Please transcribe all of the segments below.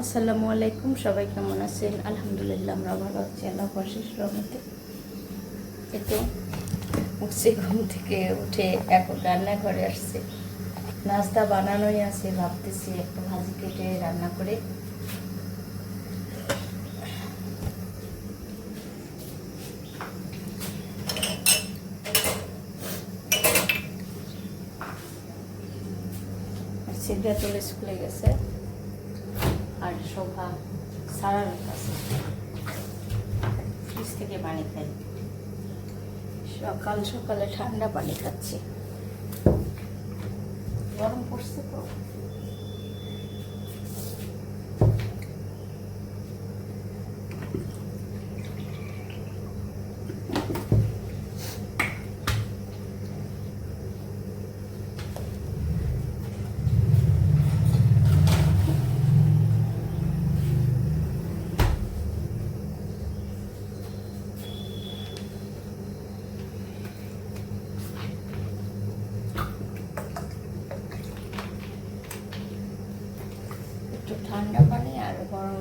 আসসালামু আলাইকুম, সবাই কেমন আছেন? আলহামদুলিল্লাহ, আমরা ভালো আছি, আল্লাহ অশেষ রহমতে। একটু উঠছে ঘুম থেকে, উঠে এখন রান্নাঘরে আসছে। নাস্তা বানানোই আছে, ভাবতেছি একটা ভাজি কেটে রান্না করে। সিদ্ধা চলে স্কুলে গেছে। শোভা সারার কাছে। ফ্রিজ থেকে পানি খাই। সকাল সকালে ঠান্ডা পানি খাচ্ছি। গরম পড়ছে তো। একটু ঠান্ডা পানি আর গরম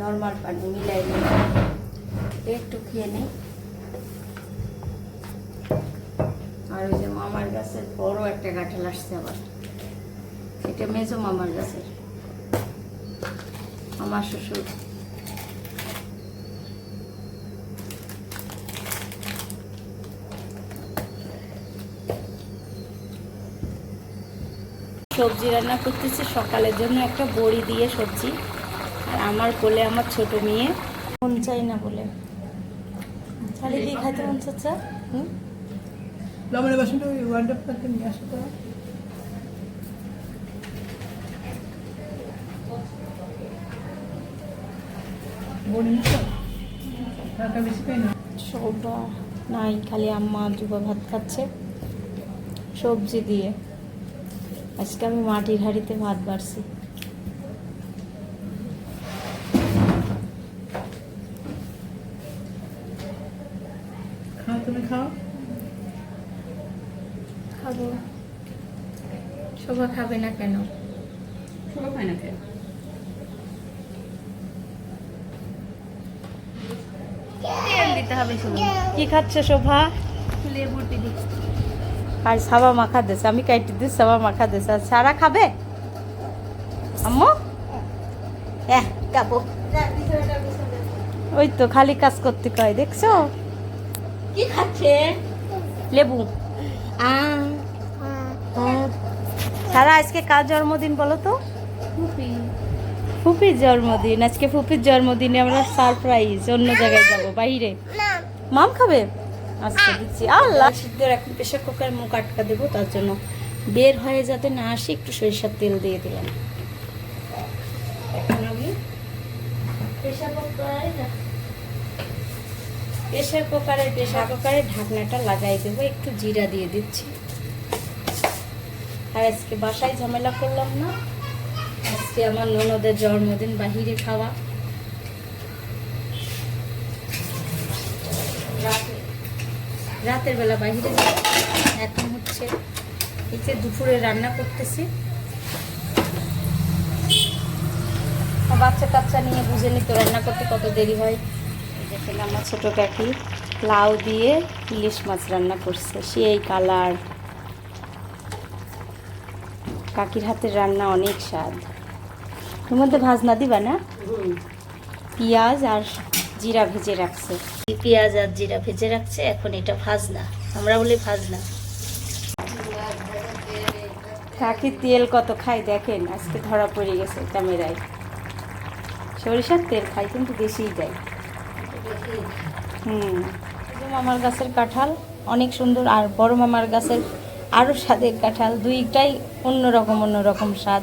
নর্মাল পানি মিলাই একটু খেয়ে নিই। আর ওই যে মামার গাছের বড় একটা কাঁঠাল আসছে আবার। এটা মেজো মামার গাছের। আমার শ্বশুর সবজি রান্না করতেছি। সকালের জন্য একটা বড়ি দিয়ে সবজি। আর আমার কোলে আমার ছোট মেয়ে। মন চাই না বলে। শাড়ি দিয়ে খাইতে মন চাচ্ছে? লবণের বাসনটা ওই নিয়ে নাই খালি আম্মা যুবা ভাত খাচ্ছে। সবজি দিয়ে। আজকে আমি মাটির হাঁড়িতে ভাত বাড়ছি। খাও তুমি খাও? খাব। শোভা খাবে না কেন? খায় না তেল দিতে হবে শুধু কি খাচ্ছে শোভা? লেবুর পিঠি আর সাবা মাখা দিছে আমি কাইটি দিই সাবা মাখা দিছে আর সারা খাবে? আম্মু? হ্যাঁ খাব ওই তো খালি কাজ করতে কয় দেখছ? কি খাচ্ছে? লেবু। সারা আজকে কার জন্মদিন বলো তো? ফুপির জন্মদিন আজকে ফুপির জন্মদিনে আমরা সারপ্রাইজ অন্য জায়গায় যাব বাইরে। মাম খাবে? আচ্ছা দিচ্ছি। এখন প্রেশার মুখ আটকা দেবো, তার জন্য বের হয়ে যাতে না আসে, একটু সরিষার তেল দিয়ে দিলাম। প্রেশার কুকারে প্রেশার ঢাকনাটা লাগাই দেবো, একটু জিরা দিয়ে দিচ্ছি। আর আজকে বাসায় ঝামেলা করলাম না। আজকে আমার ননদের জন্মদিন, বাহিরে খাওয়া। রাতের বেলা বাহিরে যাব। এখন হচ্ছে এই যে দুপুরে রান্না করতেছি। বাচ্চা কাচ্চা নিয়ে বুঝে নিত রান্না করতে কত দেরি হয়। দেখেন আমার ছোটো কাকি লাউ দিয়ে ইলিশ মাছ রান্না করছে। সেই কালার। কাকির হাতের রান্না অনেক স্বাদ। এর মধ্যে ভাজনা দিবা না? পেঁয়াজ আর জিরা ভেজে রাখছে। পেঁয়াজ আর জিরা ভেজে রাখছে এখন এটা ভাজনা। আমরা বলি ভাজনা। কাকি তেল কত খাই দেখেন আজকে ধরা পড়ে গেছে ক্যামেরায়। সরিষার তেল খাই কিন্তু বেশিই দেয়। হুম। মামার গাছের কাঁঠাল অনেক সুন্দর আর বড় মামার গাছের আরও স্বাদের কাঁঠাল দুইটাই অন্যরকম অন্যরকম স্বাদ।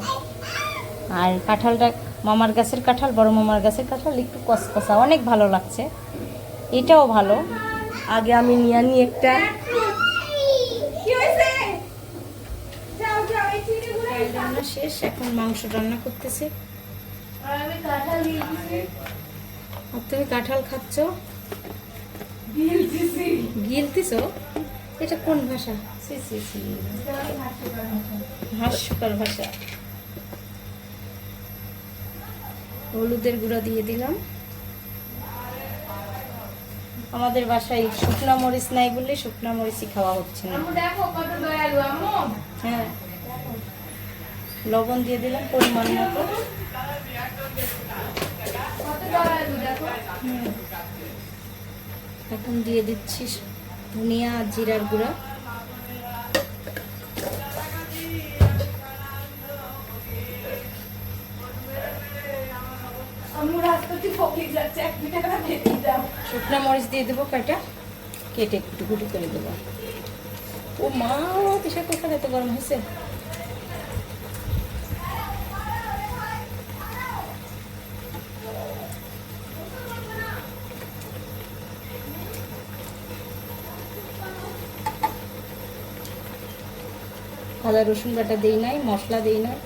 আর কাঁঠালটা মামার গাছের কাঁঠাল বড় মামার গাছের কাঁঠাল একটু কসকসা অনেক ভালো লাগছে। এটাও ভালো। আগে আমি নিয়ে নিই একটা। রান্না শেষ এখন মাংস রান্না করতেছি। আর তুমি কাঁঠাল খাচ্ছ? গিলতিছ এটা কোন ভাষা? হাস্যকর ভাষা। হলুদের গুঁড়ো দিয়ে দিলাম। আমাদের বাসায় শুকনা মরিচ নাই বলে শুকনা মরিচই খাওয়া হচ্ছে না। হ্যাঁ। লবণ দিয়ে দিলাম পরিমাণ মতো। এখন দিয়ে দিচ্ছি ধনিয়া আর জিরার গুঁড়া। শুকনা মরিচ দিয়ে দেবো কেটে একটু করে দেবো। ও মা গরম হয়েছে? আদা রসুন বাটা দিই নাই, মশলা দিই নাই।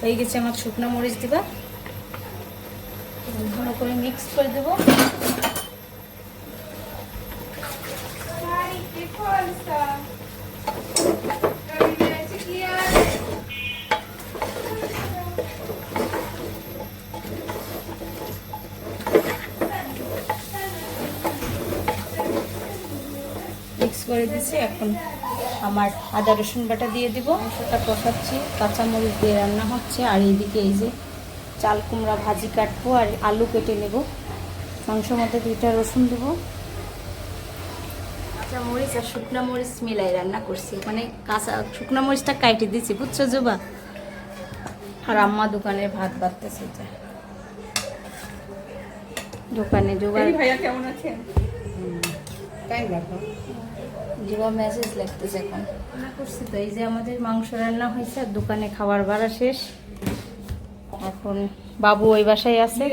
হয়ে গেছে আমার শুকনো মরিচ দিবা করে মিক্স করে দেবো. মিক্স করে দিছি এখন আমার আদা রসুন বাটা দিয়ে দিব। মাংসটা কষাচ্ছি কাঁচামরিচ দিয়ে রান্না হচ্ছে আর এইদিকে এই যে চাল কুমড়া ভাজি কাটবো আর আলু কেটে নেব। মাংস মধ্যে দুইটা রসুন দেবো। কাঁচা মরিচ আর শুকনা মরিচ মিলাই রান্না করছি। মানে কাঁচা শুকনা মরিচটা কাইটে দিছি বুঝছ জোবা? আর আম্মা দোকানে ভাত বাড়তেছে যা দোকানে জোগাড় ভাইয়া কেমন আছেন? তাই দেখো জিবা মেসেজ লাগতেছে এখন। রান্না করছি তো এই যে আমাদের মাংস রান্না হয়েছে আর দোকানে খাবার বাড়া শেষ। এখন বাবু ওই বাসায় আছে।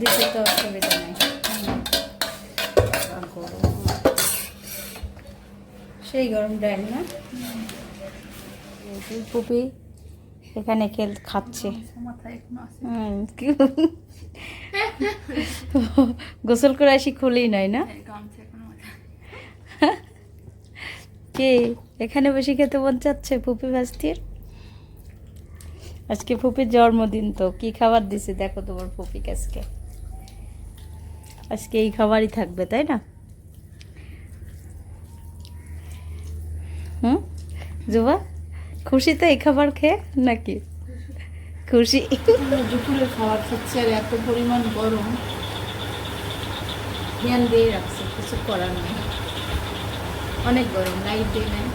দিতে তো অসুবিধা নাই। সেই গরম ডাল না? পুপি এখানে খেল খাচ্ছে। হুম, গোসল করে আসি খুলেই নাই না? আছে কে? এখানে বসে খেতে মন চাচ্ছে ফুপি ভাস্তির? আজকে ফুপির জন্মদিন তো, কি খাবার দিছে দেখো তোমার ফুপি আজকে? আজকে এই খাবারই থাকবে, তাই না? হুম? জুবা, খুশি তো এই খাবার খেয়ে নাকি? খুশি। দুপুরে খাবার খাচ্ছে আর এত পরিমাণ গরম। ধ্যান দিয়ে রাখছে, কিছু করার নেই। অনেক গরম লাইট দিয়ে নেয়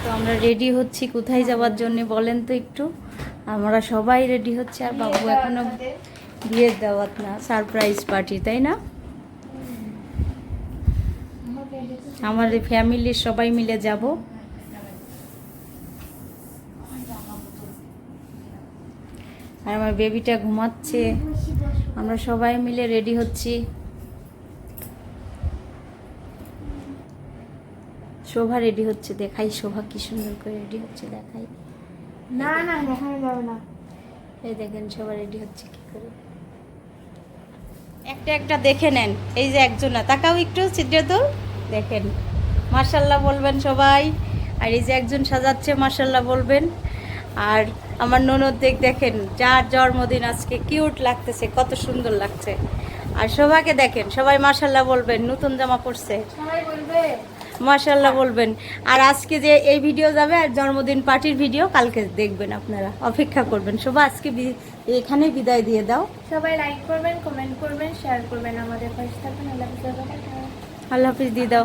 তো আমরা রেডি হচ্ছি কোথায় যাওয়ার জন্য বলেন তো একটু। আমরা সবাই রেডি হচ্ছে আর বাবু এখনও বিয়ের দাওয়াত না সারপ্রাইজ পার্টি তাই না? আমাদের ফ্যামিলির সবাই মিলে যাব। আর আমার বেবিটা ঘুমাচ্ছে। আমরা সবাই মিলে রেডি হচ্ছি। শোভা রেডি হচ্ছে। দেখাই শোভা কি সুন্দর করে রেডি হচ্ছে দেখাই। না না দেখানো যাবে না। এই দেখেন সবাই রেডি হচ্ছে কি করে। একটা একটা দেখে নেন। এই যে একজন। না তাকাও একটু চিত্রতুল দেখেন। মার্শাল্লাহ বলবেন সবাই। আর এই যে একজন সাজাচ্ছে মার্শাল্লাহ বলবেন। আর আমার ননদ দেখ দেখেন যার জন্মদিন আজকে কিউট লাগতেছে কত সুন্দর লাগছে। আর সবাইকে দেখেন সবাই মার্শাল্লাহ বলবেন নতুন জামা পরছে। সবাই বলবে। বলবেন। আর আজকে যে এই ভিডিও যাবে আর জন্মদিন পার্টির ভিডিও কালকে দেখবেন আপনারা। অপেক্ষা করবেন। সবাই আজকে এখানে বিদায় দিয়ে দাও। সবাই লাইক করবেন কমেন্ট করবেন শেয়ার করবেন আমাদের পাশে আল্লাহ হাফিজ দিয়ে দাও।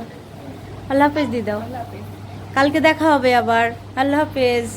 আল্লাহ হাফিজ দিয়ে দাও। কালকে দেখা হবে আবার। আল্লাহ হাফেজ।